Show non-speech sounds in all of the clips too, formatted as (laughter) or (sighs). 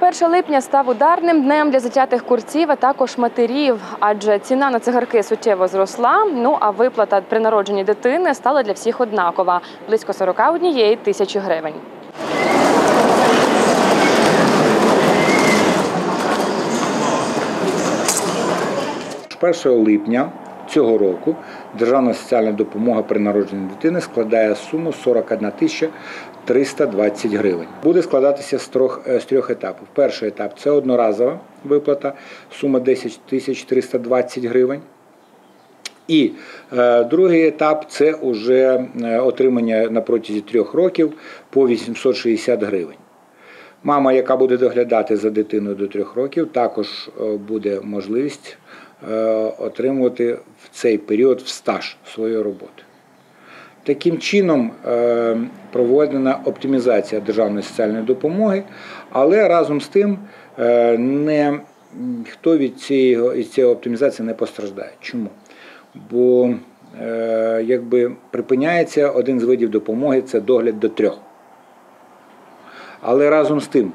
1 липня став ударним днем для затятих курців, а також матерів, адже ціна на цигарки суттєво зросла. Ну а виплата при народженні дитини стала для всіх однакова близько 41 тисячі гривень. З 1 липня цього року державна соціальна допомога при народженні дитини складає суму 41 тисяча 320 гривень. Буде складатися з трьох, е, з трьох етапів. Перший етап це одноразова виплата, сума 10 тисяч 320 гривень. І е, другий етап це вже е, отримання на протязі трьох років по 860 гривень. Мама, яка буде доглядати за дитиною до трьох років, також буде можливість отримувати в цей період в стаж своєї роботи. Таким чином е, проведена оптимізація державної соціальної допомоги, але разом з тим е, не, ніхто від цієї, від цієї оптимізації не постраждає. Чому? Бо е, якби припиняється один з видів допомоги це догляд до трьох. Але разом з тим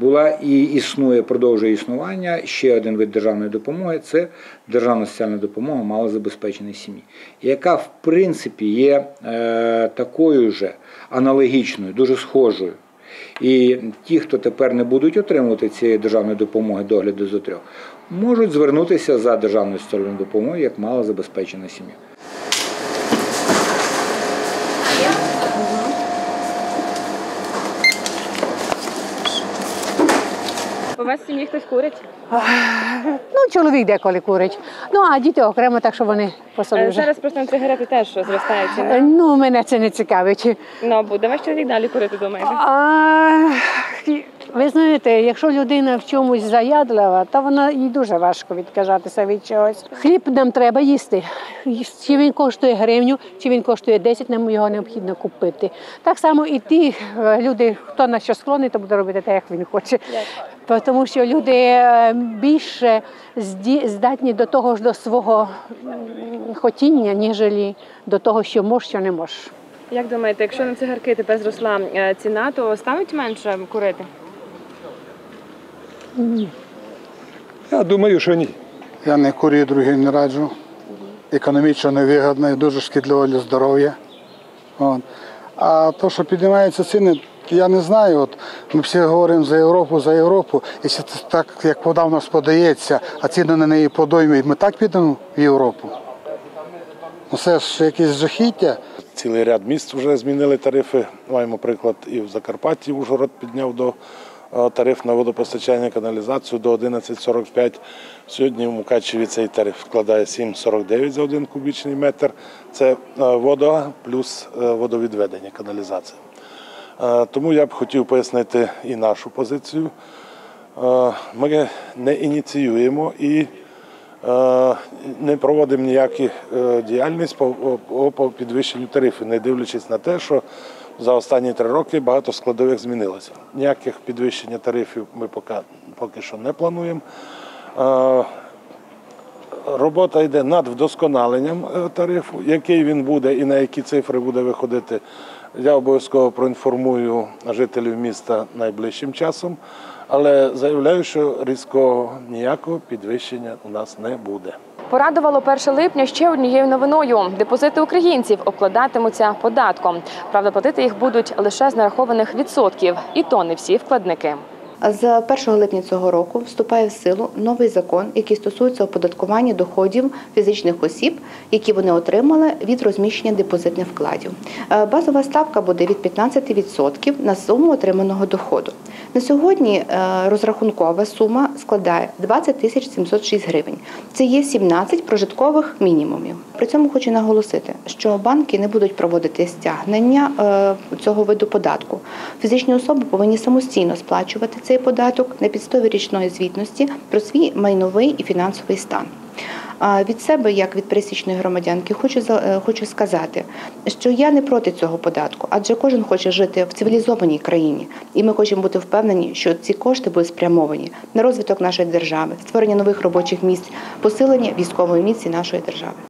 була і існує, продовжує існування ще один вид державної допомоги це державна соціальна допомога малозабезпеченій сім'ї, яка в принципі є е, такою же аналогічною, дуже схожою. І ті, хто тепер не будуть отримувати цієї державної допомоги догляду за трьох, можуть звернутися за державною соціальною допомогою як малозабезпечена сім'я. Вас в сім'ї хтось курить? (sighs) Ну, чоловік деколи курить. Ну, а діти окремо, так що вони по собі вже. Е, Зараз просто на цигарети теж зростає Е, ціна. Ну, мене це не цікавить. Ну буде ваш чоловік далі курити, думаєте? А, ви знаєте, якщо людина в чомусь заядлива, то вона їй дуже важко відказатися від чогось. Хліб нам треба їсти. Чи він коштує гривню, чи він коштує 10, нам його необхідно купити. Так само і ті е, люди, хто на що склонний, то буде робити те, як він хоче. Тому що люди е, більше здатні до того ж до свого хотіння, ніж до того, що можеш, що не можеш. Як думаєте, якщо на цигарки тепер зросла е, ціна, то стануть менше курити? Я думаю, що ні. Я не курю, другим не раджу. Економічно невигідно і дуже шкідливо для здоров'я. От. А то, що піднімаються ціни, я не знаю. От ми всі говоримо за Європу, за Європу. Якщо це так, як вода в нас подається, а ціни на неї подоймують, ми так підемо в Європу. Ну, Це ж якесь жахіття. Цілий ряд міст вже змінили тарифи. Маємо приклад і в Закарпатті Ужгород підняв до тариф на водопостачання каналізацію до 11,45. Сьогодні в Мукачеві цей тариф складає 7,49 за один кубічний метр. Це е, вода плюс е, водовідведення каналізація. Е, Тому я б хотів пояснити і нашу позицію. Ми не ініціюємо і не проводимо ніякі діяльність по підвищенню тарифів, не дивлячись на те, що за останні три роки багато складових змінилося. Ніяких підвищення тарифів ми поки, поки що не плануємо. Е, Робота йде над вдосконаленням е, тарифу, який він буде і на які цифри буде виходити. Я обов'язково проінформую жителів міста найближчим часом, але заявляю, що різкого ніякого підвищення у нас не буде. Порадувало 1 липня ще однією новиною. Депозити українців обкладатимуться податком. Правда, платити їх будуть лише з нарахованих відсотків, і то не всі вкладники. З 1 липня цього року вступає в силу новий закон, який стосується оподаткування доходів фізичних осіб, які вони отримали від розміщення депозитних вкладів. Е, Базова ставка буде від 15% на суму отриманого доходу. На сьогодні е, розрахункова сума складає 20 тисяч 706 гривень. Це є 17 прожиткових мінімумів. При цьому хочу наголосити, що банки не будуть проводити стягнення е, цього виду податку. Фізичні особи повинні самостійно сплачувати цей податок на підставі річної звітності про свій майновий і фінансовий стан. Від себе, як від пересічної громадянки, хочу е, хочу сказати, що я не проти цього податку, адже кожен хоче жити в цивілізованій країні, і ми хочемо бути впевнені, що ці кошти будуть спрямовані на розвиток нашої держави, створення нових робочих місць, посилення військової міці нашої держави.